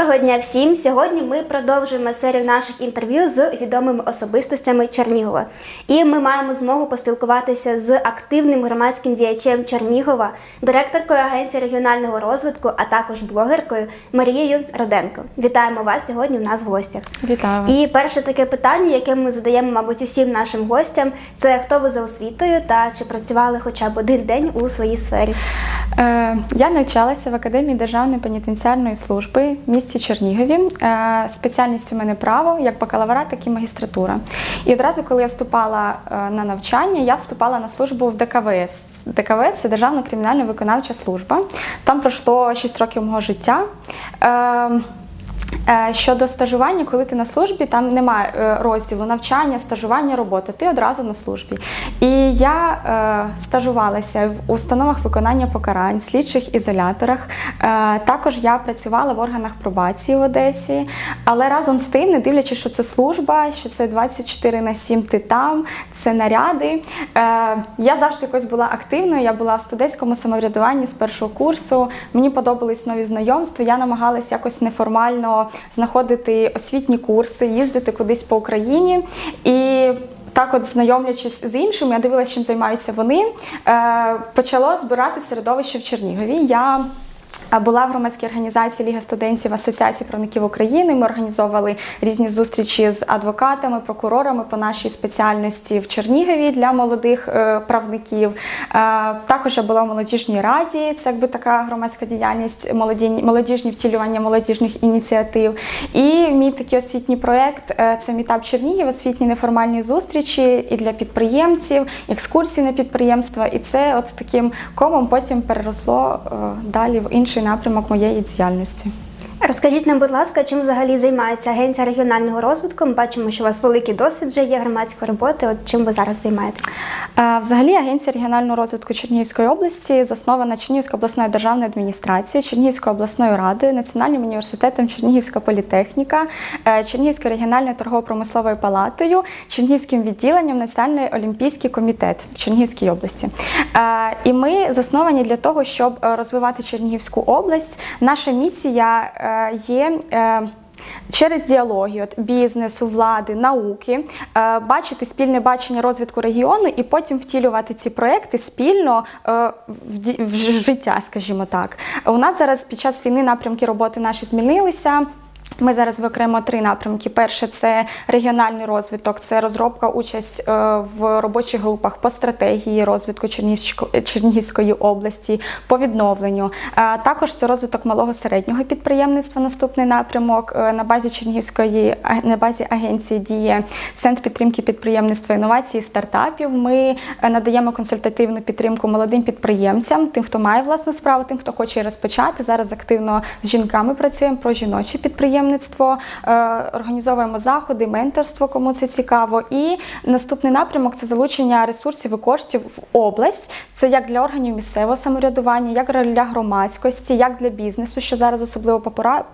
Доброго дня всім! Сьогодні ми продовжуємо серію наших інтерв'ю з відомими особистостями Чернігова. І ми маємо змогу поспілкуватися з активним громадським діячем Чернігова, директоркою Агенції регіонального розвитку, а також блогеркою Марією Роденко. Вітаємо вас сьогодні у нас в гостях. Вітаю вас. І перше таке питання, яке ми задаємо, мабуть, усім нашим гостям, це хто ви за освітою та чи працювали хоча б один день у своїй сфері. Е, я навчалася в Академії Державної пенітенціарної служби в місті Чернігові. Е, спеціальність у мене право, як бакалавра, так і магістратура. І одразу, коли я вступала е, на навчання, я вступала на службу в ДКВС. ДКВС це Державна кримінально виконавча служба. Там пройшло 6 років мого життя. Е, Щодо стажування, коли ти на службі, там немає е, розділу навчання, стажування, робота. Ти одразу на службі. І я е, стажувалася в установах виконання покарань, слідчих ізоляторах. Також я працювала в органах пробації в Одесі. Але разом з тим, не дивлячись, що це служба, що це 24 на 7 ти там, це наряди. Я завжди якось була активною. Я була в студентському самоврядуванні з першого курсу. Мені подобались нові знайомства. Я намагалась якось неформально знаходити освітні курси, їздити кудись по Україні. І так, от знайомлячись з іншими, я дивилася, чим займаються вони. Е, почало збирати середовище в Чернігові. Я була в громадській організації Ліга студентів Асоціації правників України. Ми організовували різні зустрічі з адвокатами, прокурорами по нашій спеціальності в Чернігові для молодих е, правників. Е, також я була в молодіжній раді. Це якби така громадська діяльність, молоді- молодіжні втілювання молодіжних ініціатив. І мій такий освітній проєкт е, це мітап Чернігів, освітні неформальні зустрічі і для підприємців, екскурсії на підприємства. І це от таким комом потім переросло далі в інший напрямок моєї діяльності. Розкажіть нам, будь ласка, чим взагалі займається Агенція регіонального розвитку? Ми бачимо, що у вас великий досвід вже є громадської роботи. От чим ви зараз займаєтесь? Е, Взагалі, Агенція регіонального розвитку Чернігівської області заснована Чернігівською обласною державною адміністрацією, Чернігівською обласною радою, Національним університетом Чернігівська політехніка, е, Чернігівською регіональною торгово-промисловою палатою, Чернігівським відділенням Національний олімпійський комітет в Чернігівській області. Е, І ми засновані для того, щоб е, розвивати Чернігівську область. Наша місія є. е, Через діалоги от бізнесу, влади, науки е, бачити спільне бачення розвитку регіону і потім втілювати ці проекти спільно е, в життя, скажімо так. У нас зараз під час війни напрямки роботи наші змінилися. Ми зараз викремо три напрямки. Перше це регіональний розвиток, це розробка, участь е, в робочих групах по стратегії розвитку Чернігівської області, по відновленню. Е, Також це розвиток малого середнього підприємництва. Наступний напрямок Е, на базі Чернігівської на базі агенції діє центр підтримки підприємництва, інновацій, стартапів. Ми надаємо консультативну підтримку молодим підприємцям, тим, хто має власну справу, тим, хто хоче розпочати. Зараз активно з жінками працюємо про жіноче підприємництво, Е, організовуємо заходи, менторство, кому це цікаво. І наступний напрямок це залучення ресурсів і коштів в область. Це як для органів місцевого самоврядування, як для громадськості, як для бізнесу, що зараз особливо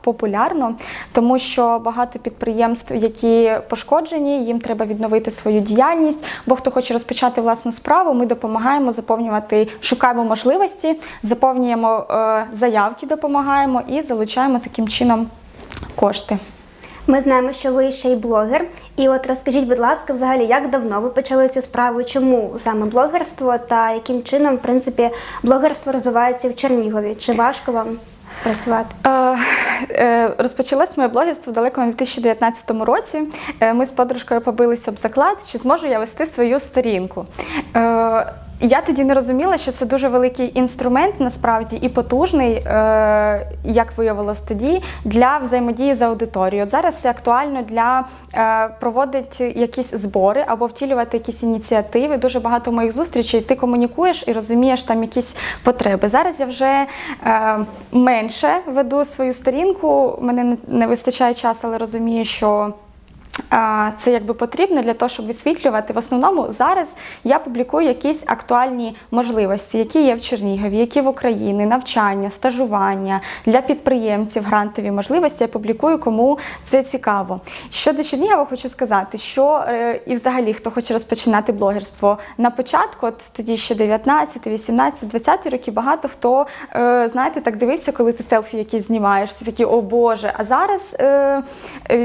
популярно, тому що багато підприємств, які пошкоджені, їм треба відновити свою діяльність. Бо хто хоче розпочати власну справу, ми допомагаємо заповнювати, шукаємо можливості, заповнюємо е, заявки, допомагаємо і залучаємо таким чином кошти. Ми знаємо, що ви ще й блогер. І от розкажіть, будь ласка, взагалі, як давно ви почали цю справу? Чому саме блогерство та яким чином, в принципі, блогерство розвивається в Чернігові? Чи важко вам працювати? Е, е, Розпочалось моє блогерство в далекому 2019 році. Е, Ми з подружкою побилися об заклад, чи зможу я вести свою сторінку. Е, Я тоді не розуміла, що це дуже великий інструмент насправді і потужний, е, як виявилось тоді, для взаємодії з аудиторією. От зараз це актуально для е, проводити якісь збори або втілювати якісь ініціативи. Дуже багато моїх зустрічей. Ти комунікуєш і розумієш там якісь потреби. Зараз я вже е, менше веду свою сторінку. Мене не- вистачає часу, але розумію, що. Це якби потрібно для того, щоб висвітлювати. В основному зараз я публікую якісь актуальні можливості, які є в Чернігові, які в Україні, навчання, стажування для підприємців, грантові можливості. Я публікую, кому це цікаво. Щодо Чернігова, хочу сказати, що е, і взагалі хто хоче розпочинати блогерство на початку, от тоді ще 19, 18, 20 роки, багато хто е, знаєте, так дивився, коли ти селфі якісь знімаєш. Всі такі, о Боже. А зараз е,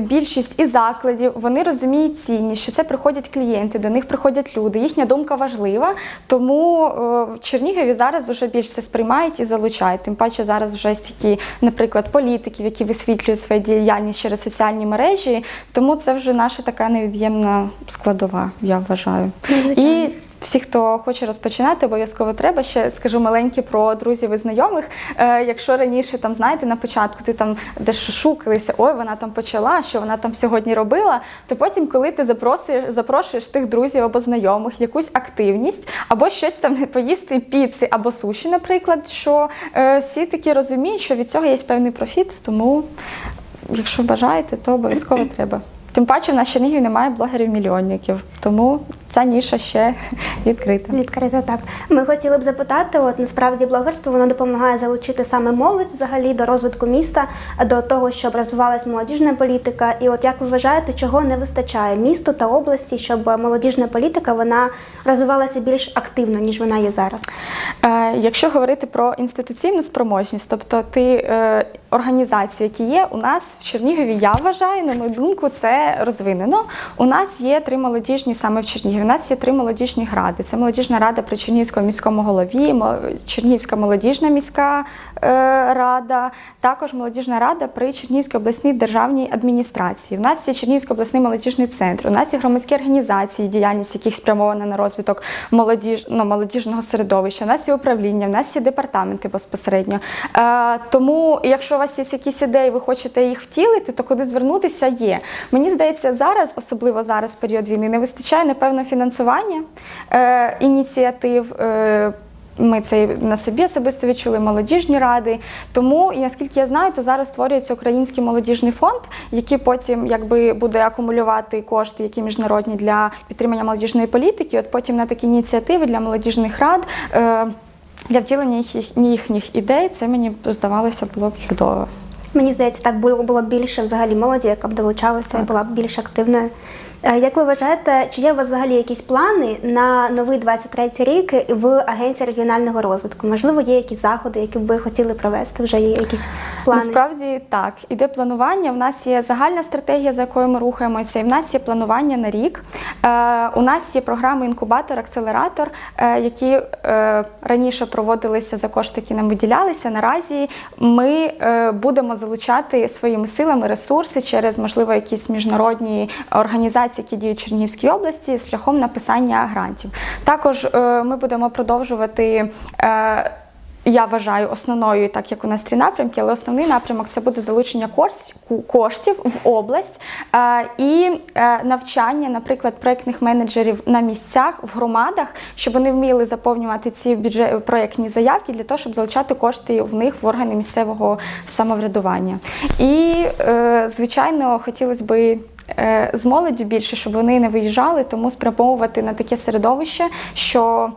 більшість і закладів вони розуміють цінність, що це приходять клієнти, до них приходять люди. Їхня думка важлива. Тому е, в Чернігові зараз вже більше це сприймають і залучають. Тим паче зараз вже стільки, наприклад, політиків, які висвітлюють свою діяльність через соціальні мережі. Тому це вже наша така невід'ємна складова, я вважаю. Ну. І всі, хто хоче розпочинати, обов'язково треба. Ще скажу маленьке про друзів і знайомих. Е, якщо раніше там знаєте на початку ти там десь шукалися, ой, вона там почала, що вона там сьогодні робила. То потім, коли ти запросиш, запрошуєш тих друзів або знайомих, якусь активність, або щось там поїсти піци або суші, наприклад, що е, всі такі розуміють, що від цього є певний профіт, тому. Якщо бажаєте, то обов'язково треба. Тим паче в нас в Чернігові немає блогерів-мільйонників, тому ця ніша ще відкрита. Відкрито так. Ми хотіли б запитати, от насправді блогерство воно допомагає залучити саме молодь взагалі до розвитку міста, до того, щоб розвивалась молодіжна політика. І от як ви вважаєте, чого не вистачає місту та області, щоб молодіжна політика вона розвивалася більш активно, ніж вона є зараз? Е, Якщо говорити про інституційну спроможність, тобто ти е, організації, які є, у нас в Чернігові, я вважаю, на мою думку, це розвинено. У нас є три молодіжні саме в Чернігові. У нас є три молодіжні гради. Це молодіжна рада при Чернігівському міському голові, Чернігівська молодіжна міська е, рада, також молодіжна рада при Чернігівській обласній державній адміністрації. У нас є Чернігівський обласний молодіжний центр. У нас є громадські організації, діяльність яких спрямована на розвиток молодіж, ну, молодіжного середовища. У нас є управління, у нас є департаменти безпосередньо. Е, тому, якщо у вас є якісь ідеї, ви хочете їх втілити, то куди звернутися є. Мені здається, зараз, особливо зараз, період війни, не вистачає напевно фінансування е, ініціатив. Е, ми це на собі особисто відчули молодіжні ради. Тому, наскільки я знаю, то зараз створюється український молодіжний фонд, який потім якби буде акумулювати кошти, які міжнародні для підтримання молодіжної політики. От потім на такі ініціативи для молодіжних рад. Е, для втілення їхніх ідей це мені здавалося було б чудово. Мені здається, так було було б більше взагалі молоді, яка б долучалася і була б більш активною. Е, Як ви вважаєте, чи є у вас взагалі якісь плани на новий 23 рік в агенції регіонального розвитку? Можливо, є якісь заходи, які б ви хотіли провести? Вже є якісь плани? Насправді так, іде планування. У нас є загальна стратегія, за якою ми рухаємося, і в нас є планування на рік. Е, у нас є програми інкубатор, акселератор, е, які раніше проводилися за кошти, які нам виділялися. Наразі ми будемо залучати своїми силами ресурси через, можливо, якісь міжнародні організації, які діють в Чернігівській області, шляхом написання грантів. Також е, ми будемо продовжувати. е, я вважаю основною, так як у нас три напрямки, але основний напрямок це буде залучення коштів в область е, і навчання, наприклад, проєктних менеджерів на місцях в громадах, щоб вони вміли заповнювати ці бюджет проєктні заявки для того, щоб залучати кошти в них в органи місцевого самоврядування. І звичайно, хотілося би. Е, З молоддю більше, щоб вони не виїжджали, тому спрямовувати на таке середовище, що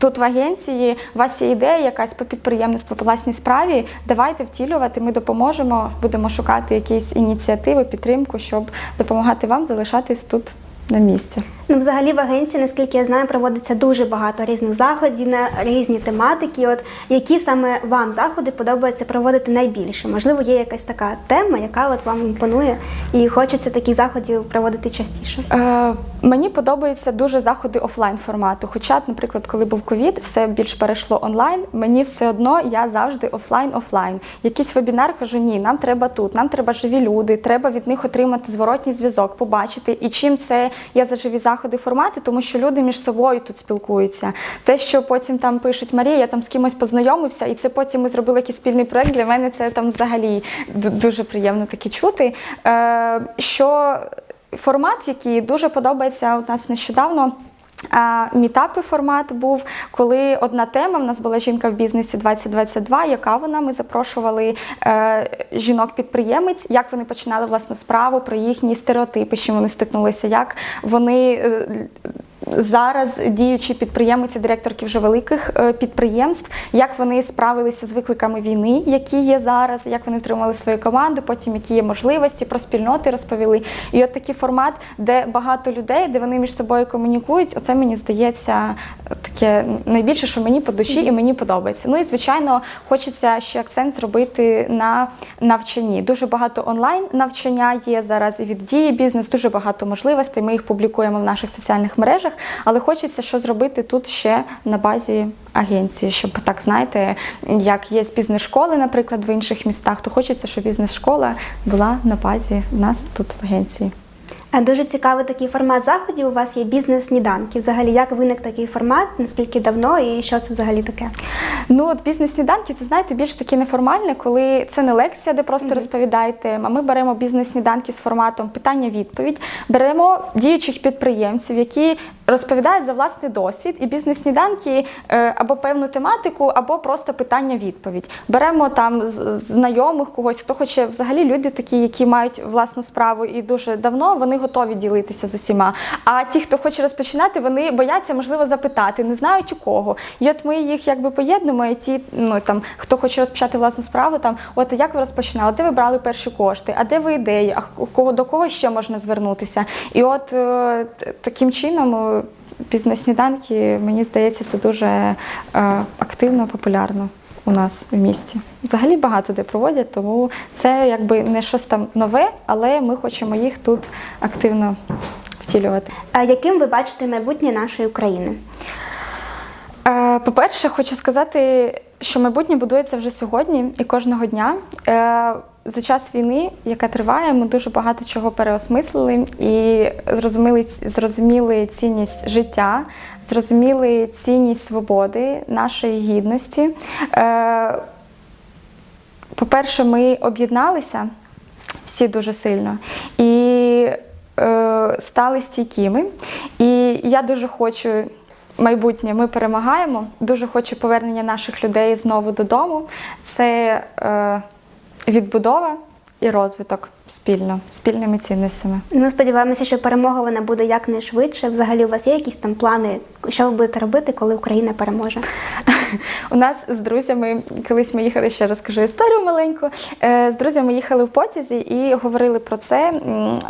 Тут в агенції у вас є ідея якась по підприємництву, по власній справі. Давайте втілювати. Ми допоможемо, будемо шукати якісь ініціативи, підтримку, щоб допомагати вам залишатись тут на місці. Ну, взагалі в агенції, наскільки я знаю, проводиться дуже багато різних заходів на різні тематики. От які саме вам заходи подобається проводити найбільше? Можливо, є якась така тема, яка от вам імпонує, і хочеться такі заходи проводити частіше. Е, мені подобаються дуже заходи офлайн формату. Хоча, наприклад, коли був ковід, все більш перейшло онлайн. Мені все одно я завжди офлайн офлайн. Якийсь вебінар кажу, ні, нам треба тут, нам треба живі люди, треба від них отримати зворотній зв'язок, побачити. І чим це я за живі заходи формати, тому що люди між собою тут спілкуються. Те, що потім там пишуть Марія, я там з кимось познайомився, і це потім ми зробили якийсь спільний проект. Для мене це там взагалі дуже приємно таке чути. Е, що формат, який дуже подобається у нас нещодавно. Мітапи формат був, коли одна тема в нас була жінка в бізнесі 2022. Яка вона? Ми запрошували е, жінок-підприємець, як вони починали власну справу, про їхні стереотипи, чим вони стикнулися, як вони. Е, Зараз діючі підприємиці, директорки вже великих е, підприємств, як вони справилися з викликами війни, які є зараз, як вони втримали свою команду, потім які є можливості про спільноти розповіли. І от такий формат, де багато людей, де вони між собою комунікують, оце мені здається таке найбільше, що мені по душі і мені подобається. Ну і звичайно, хочеться ще акцент зробити на навчанні. Дуже багато онлайн навчання є зараз і від дії бізнес, дуже багато можливостей. Ми їх публікуємо в наших соціальних мережах, але хочеться що зробити тут ще на базі агенції, щоб так знаєте, як є бізнес-школи, наприклад, в інших містах, то хочеться, щоб бізнес-школа була на базі в нас тут в агенції. Дуже цікавий такий формат заходів. У вас є бізнес-сніданки. Взагалі, як виник такий формат, наскільки давно і що це взагалі таке? Ну, от бізнес-сніданки, це знаєте, більш таке неформальне, коли це не лекція, де просто розповідаєте. А ми беремо бізнес-сніданки з форматом питання-відповідь, беремо діючих підприємців, які розповідають за власний досвід, і бізнес-сніданки е, або певну тематику, або просто питання-відповідь. Беремо там знайомих когось, хто хоче взагалі люди такі, які мають власну справу і дуже давно, вони готові ділитися з усіма. А ті, хто хоче розпочинати, вони бояться, можливо, запитати, не знають у кого. І от ми їх якби поєднуємо, і ті, ну там, хто хоче розпочати власну справу, там, от як ви розпочинали, де ви брали перші кошти, а де ви ідеї, а кого до кого ще можна звернутися? І от е, таким чином. е, Бізнес-сніданки, мені здається, це дуже е, активно, популярно у нас в місті. Взагалі багато де проводять, тому це якби не щось там нове, але ми хочемо їх тут активно втілювати. А Яким ви бачите майбутнє нашої України? Е, По-перше, хочу сказати, що майбутнє будується вже сьогодні і кожного дня. За час війни, яка триває, ми дуже багато чого переосмислили і зрозуміли, зрозуміли цінність життя, зрозуміли цінність свободи, нашої гідності. Е, По-перше, ми об'єдналися всі дуже сильно і е, стали стійкими. І я дуже хочу. Майбутнє ми перемагаємо. Дуже хочу повернення наших людей знову додому. Це е, відбудова і розвиток спільно, спільними цінностями. Ми сподіваємося, що перемога вона буде якнайшвидше. Взагалі, у вас є якісь там плани, що ви будете робити, коли Україна переможе? У нас з друзями, колись ми їхали, ще розкажу історію маленьку. Е, З друзями їхали в потязі і говорили про це,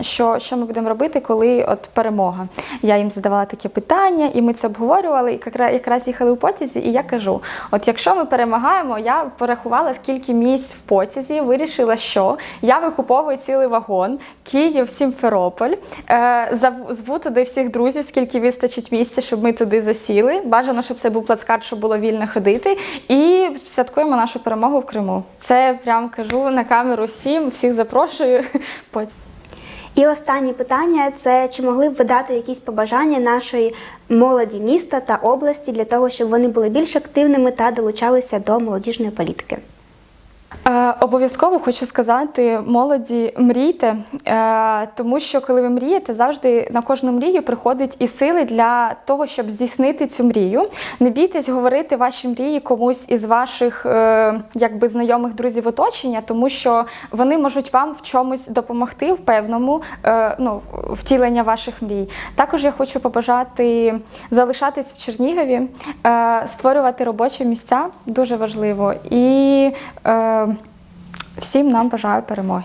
що, що ми будемо робити, коли от перемога. Я їм задавала таке питання, і ми це обговорювали. І якраз- їхали в потязі, і я кажу: от якщо ми перемагаємо, я порахувала, скільки місць в потязі, вирішила, що я викуповую цілий вагон, Київ, Сімферополь, е, зву туди всіх друзів, скільки вистачить місця, щоб ми туди засіли. Бажано, щоб це був плацкарт, щоб було вільно ходити. І святкуємо нашу перемогу в Криму. Це прям кажу на камеру всім, всіх запрошую. Потім. І останнє питання це чи могли б ви дати якісь побажання нашої молоді міста та області для того, щоб вони були більш активними та долучалися до молодіжної політики? Е, Обов'язково хочу сказати молоді, мрійте, е, тому що коли ви мрієте, завжди на кожну мрію приходить і сили для того, щоб здійснити цю мрію. Не бійтесь говорити ваші мрії комусь із ваших е, якби знайомих друзів оточення, тому що вони можуть вам в чомусь допомогти в певному ну, втілення ваших мрій. Також я хочу побажати залишатись в Чернігові, створювати робочі місця дуже важливо. І всім нам бажаю перемоги.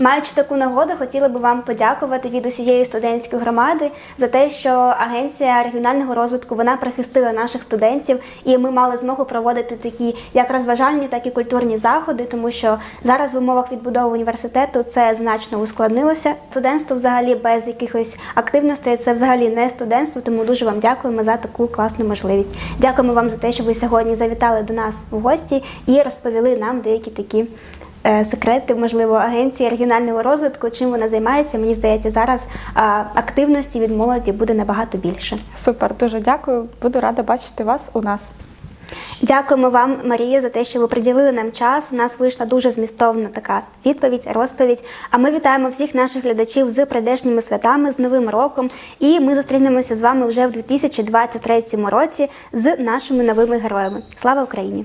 Маючи таку нагоду, хотіла би вам подякувати від усієї студентської громади за те, що агенція регіонального розвитку вона прихистила наших студентів, і ми мали змогу проводити такі як розважальні, так і культурні заходи, тому що зараз в умовах відбудови університету це значно ускладнилося. Студентство взагалі без якихось активностей це взагалі не студентство, тому дуже вам дякуємо за таку класну можливість. Дякуємо вам за те, що ви сьогодні завітали до нас в гості і розповіли нам деякі такі секрети, можливо, агенції регіонального розвитку, чим вона займається. Мені здається, зараз е, активності від молоді буде набагато більше. Супер, дуже дякую. Буду рада бачити вас у нас. Дякуємо вам, Марія, за те, що ви приділили нам час. У нас вийшла дуже змістовна така відповідь, розповідь. А ми вітаємо всіх наших глядачів з прийдешніми святами, з Новим роком. І ми зустрінемося з вами вже в 2023 році з нашими новими героями. Слава Україні!